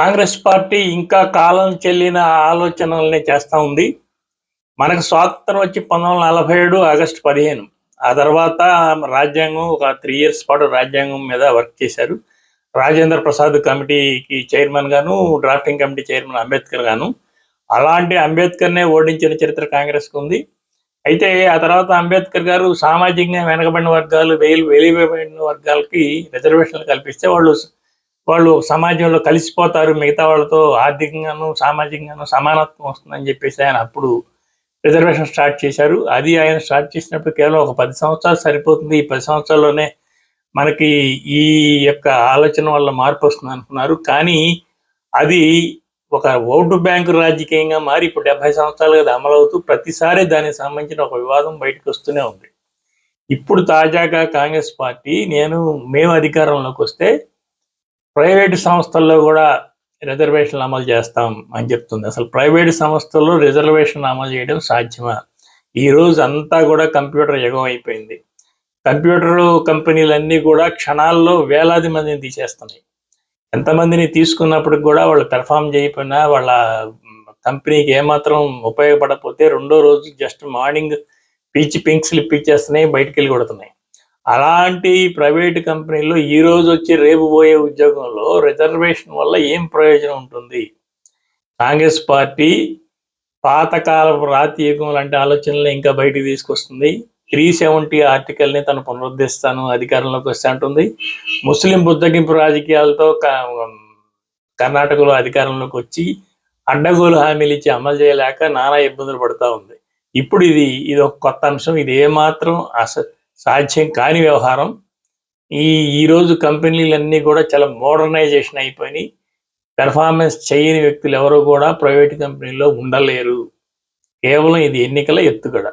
Congress party ఇంకా కాలం చెల్లిన ఆలోచనల్ని చేస్తూ ఉంది. మనకు స్వాతంత్రం వచ్చి పంతొమ్మిది వందల నలభై ఏడు ఆగస్టు పదిహేను. ఆ తర్వాత రాజ్యాంగం ఒక త్రీ ఇయర్స్ పాటు రాజ్యాంగం మీద వర్క్ చేశారు. రాజేంద్ర ప్రసాద్ కమిటీకి చైర్మన్ గాను డ్రాఫ్టింగ్ కమిటీ చైర్మన్ అంబేద్కర్ గాను. అలాంటి అంబేద్కర్నే ఓడించిన చరిత్ర కాంగ్రెస్కి ఉంది. అయితే ఆ తర్వాత అంబేద్కర్ గారు సామాజికంగా వెనకబడిన వర్గాలు వెలి వెలివేయబడిన వర్గాలకి రిజర్వేషన్లు కల్పిస్తే వాళ్ళు వాళ్ళు సమాజంలో కలిసిపోతారు మిగతా వాళ్ళతో ఆర్థికంగాను సామాజికంగాను సమానత్వం వస్తుందని చెప్పేసి ఆయన అప్పుడు రిజర్వేషన్ స్టార్ట్ చేశారు. అది ఆయన స్టార్ట్ చేసినప్పుడు కేవలం ఒక పది సంవత్సరాలు సరిపోతుంది. ఈ పది సంవత్సరాల్లోనే మనకి ఈ యొక్క ఆలోచన వల్ల మార్పు వస్తుంది అనుకున్నారు. కానీ అది ఒక ఓటు బ్యాంకు రాజకీయంగా మారి ఇప్పుడు డెబ్బై సంవత్సరాలుగా అది అమలవుతూ ప్రతిసారి దానికి సంబంధించిన ఒక వివాదం బయటకు వస్తూనే ఉంది. ఇప్పుడు తాజాగా కాంగ్రెస్ పార్టీ నేను మేము అధికారంలోకి వస్తే ప్రైవేటు సంస్థల్లో కూడా రిజర్వేషన్లు అమలు చేస్తాం అని చెప్తుంది. అసలు ప్రైవేటు సంస్థల్లో రిజర్వేషన్ అమలు చేయడం సాధ్యమా? ఈ రోజు అంతా కూడా కంప్యూటర్ యుగం అయిపోయింది. కంప్యూటర్ కంపెనీలన్నీ కూడా క్షణాల్లో వేలాది మందిని తీసేస్తున్నాయి. ఎంతమందిని తీసుకున్నప్పటికి కూడా వాళ్ళు పెర్ఫామ్ చేయకపోయినా వాళ్ళ కంపెనీకి ఏమాత్రం ఉపయోగపడకపోతే రెండో రోజు జస్ట్ మార్నింగ్ పీచ్ పింక్ స్లిప్ ఇచ్చేస్తున్నాయి బయటికి వెళ్ళి కొడుతున్నాయి. అలాంటి ప్రైవేట్ కంపెనీల్లో ఈ రోజు వచ్చి రేపు పోయే ఉద్యోగంలో రిజర్వేషన్ వల్ల ఏం ప్రయోజనం ఉంటుంది? కాంగ్రెస్ పార్టీ పాతకాలపు రాతియుగం లాంటి ఆలోచనలు ఇంకా బయటికి తీసుకొస్తుంది. త్రీ సెవెంటీ ఆర్టికల్ని తను పునరుద్ధరిస్తాను అధికారంలోకి వస్తే అంటుంది. ముస్లిం బుద్ధగింపు రాజకీయాలతో కర్ణాటకలో అధికారంలోకి వచ్చి అడ్డగోలు హామీలు ఇచ్చి అమలు చేయలేక నానా ఇబ్బందులు పడుతూ ఉంది. ఇప్పుడు ఇది ఇది ఒక కొత్త అంశం. ఇది ఏమాత్రం అసలు సాధ్యం కాని వ్యవహారం. ఈ ఈరోజు కంపెనీలన్నీ కూడా చాలా మోడర్నైజేషన్ అయిపోయినాయి. పెర్ఫార్మెన్స్ చేయని వ్యక్తులు ఎవరు కూడా ప్రైవేట్ కంపెనీలో ఉండలేరు. కేవలం ఇది ఎన్నికల ఎత్తుగడ.